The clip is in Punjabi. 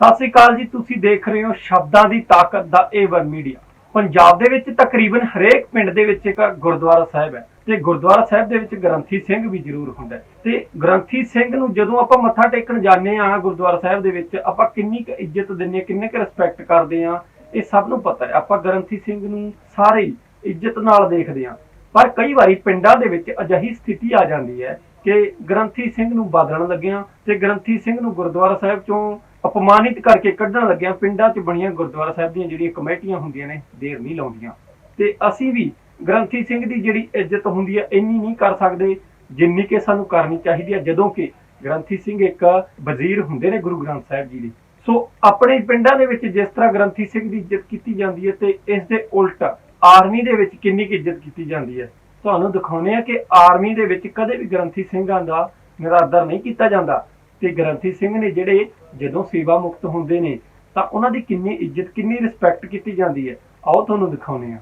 ਸਤਿ ਸ੍ਰੀ ਅਕਾਲ ਜੀ, ਤੁਸੀਂ ਦੇਖ ਰਹੇ ਹੋ ਸ਼ਬਦਾਂ ਦੀ ਤਾਕਤ ਦਾ ਏਵਰ ਮੀਡੀਆ ਪੰਜਾਬ ਦੇ ਵਿੱਚ ਤਕਰੀਬਨ ਹਰੇਕ ਪਿੰਡ ਦੇ ਵਿੱਚ ਇੱਕ ਗੁਰਦੁਆਰਾ ਸਾਹਿਬ ਹੈ ਤੇ ਗੁਰਦੁਆਰਾ ਸਾਹਿਬ ਦੇ ਵਿੱਚ ਗ੍ਰੰਥੀ ਸਿੰਘ ਵੀ ਜ਼ਰੂਰ ਹੁੰਦਾ ਤੇ ਗ੍ਰੰਥੀ ਸਿੰਘ ਨੂੰ ਜਦੋਂ ਆਪਾਂ ਮੱਥਾ ਟੇਕਣ ਜਾਂਦੇ ਆ ਗੁਰਦੁਆਰਾ ਸਾਹਿਬ ਦੇ ਵਿੱਚ, ਆਪਾਂ ਕਿੰਨੀ ਕੁ ਇੱਜ਼ਤ ਦਿੰਦੇ ਆ ਕਿੰਨੇ ਕੁ ਰਿਸਪੈਕਟ ਕਰਦੇ ਆ ਇਹ ਸਭ ਨੂੰ ਪਤਾ ਹੈ। ਆਪਾਂ ਗ੍ਰੰਥੀ ਸਿੰਘ ਨੂੰ ਸਾਰੇ ਇੱਜ਼ਤ ਨਾਲ ਦੇਖਦੇ ਆ ਪਰ ਕਈ ਵਾਰੀ ਪਿੰਡਾਂ ਦੇ ਵਿੱਚ ਅਜਿਹੀ ਸਥਿਤੀ ਆ ਜਾਂਦੀ ਹੈ ਕਿ ਗ੍ਰੰਥੀ ਸਿੰਘ ਨੂੰ ਬਦਲਣ ਲੱਗਿਆ ਤੇ ਗ੍ਰੰਥੀ ਸਿੰਘ ਨੂੰ ਗੁਰਦੁਆਰਾ ਸਾਹਿਬ ਚੋਂ ਅਪਮਾਨਿਤ ਕਰਕੇ ਕੱਢਣ ਲੱਗਿਆ ਪਿੰਡਾਂ 'ਚ ਬਣੀਆਂ ਗੁਰਦੁਆਰਾ ਸਾਹਿਬ ਦੀਆਂ ਜਿਹੜੀਆਂ ਕਮੇਟੀਆਂ ਹੁੰਦੀਆਂ ਨੇ, ਦੇਰ ਨਹੀਂ ਲਾਉਂਦੀਆਂ। ਤੇ ਅਸੀਂ ਵੀ ਗ੍ਰੰਥੀ ਸਿੰਘ ਦੀ ਜਿਹੜੀ ਇੱਜ਼ਤ ਹੁੰਦੀ ਹੈ ਇੰਨੀ ਨਹੀਂ ਕਰ ਸਕਦੇ ਜਿੰਨੀ ਕਿ ਸਾਨੂੰ ਕਰਨੀ ਚਾਹੀਦੀ ਹੈ ਜਦੋਂ ਕਿ ਗ੍ਰੰਥੀ ਸਿੰਘ ਇੱਕ ਵਜ਼ੀਰ ਹੁੰਦੇ ਨੇ ਗੁਰੂ ਗ੍ਰੰਥ ਸਾਹਿਬ ਜੀ ਦੇ। ਸੋ ਆਪਣੇ ਪਿੰਡਾਂ ਦੇ ਵਿੱਚ ਜਿਸ ਤਰ੍ਹਾਂ ਗ੍ਰੰਥੀ ਸਿੰਘ ਦੀ ਇੱਜ਼ਤ ਕੀਤੀ ਜਾਂਦੀ ਹੈ ਤੇ ਇਸ ਦੇ ਉਲਟ ਆਰਮੀ ਦੇ ਵਿੱਚ ਕਿੰਨੀ ਕੁ ਇੱਜ਼ਤ ਕੀਤੀ ਜਾਂਦੀ ਹੈ? ਤੁਹਾਨੂੰ ਦਿਖਾਉਂਦੇ ਆ ਕਿ ਆਰਮੀ ਦੇ ਵਿੱਚ ਕਦੇ ਵੀ ਗ੍ਰੰਥੀ ਸਿੰਘਾਂ ਦਾ ਨਿਰਾਦਰ ਨਹੀਂ ਕੀਤਾ ਜਾਂਦਾ। ਤੇ ਗ੍ਰੰਥੀ ਸਿੰਘ ਨੇ ਜਿਹੜੇ ਜਦੋਂ ਸੇਵਾ ਮੁਕਤ ਹੁੰਦੇ ਨੇ, ਤਾਂ ਉਹਨਾਂ ਦੀ ਕਿੰਨੀ ਇੱਜ਼ਤ, ਕਿੰਨੀ ਰਿਸਪੈਕਟ ਕੀਤੀ ਜਾਂਦੀ ਹੈ। ਆਓ ਤੁਹਾਨੂੰ ਦਿਖਾਉਂਦੇ ਆ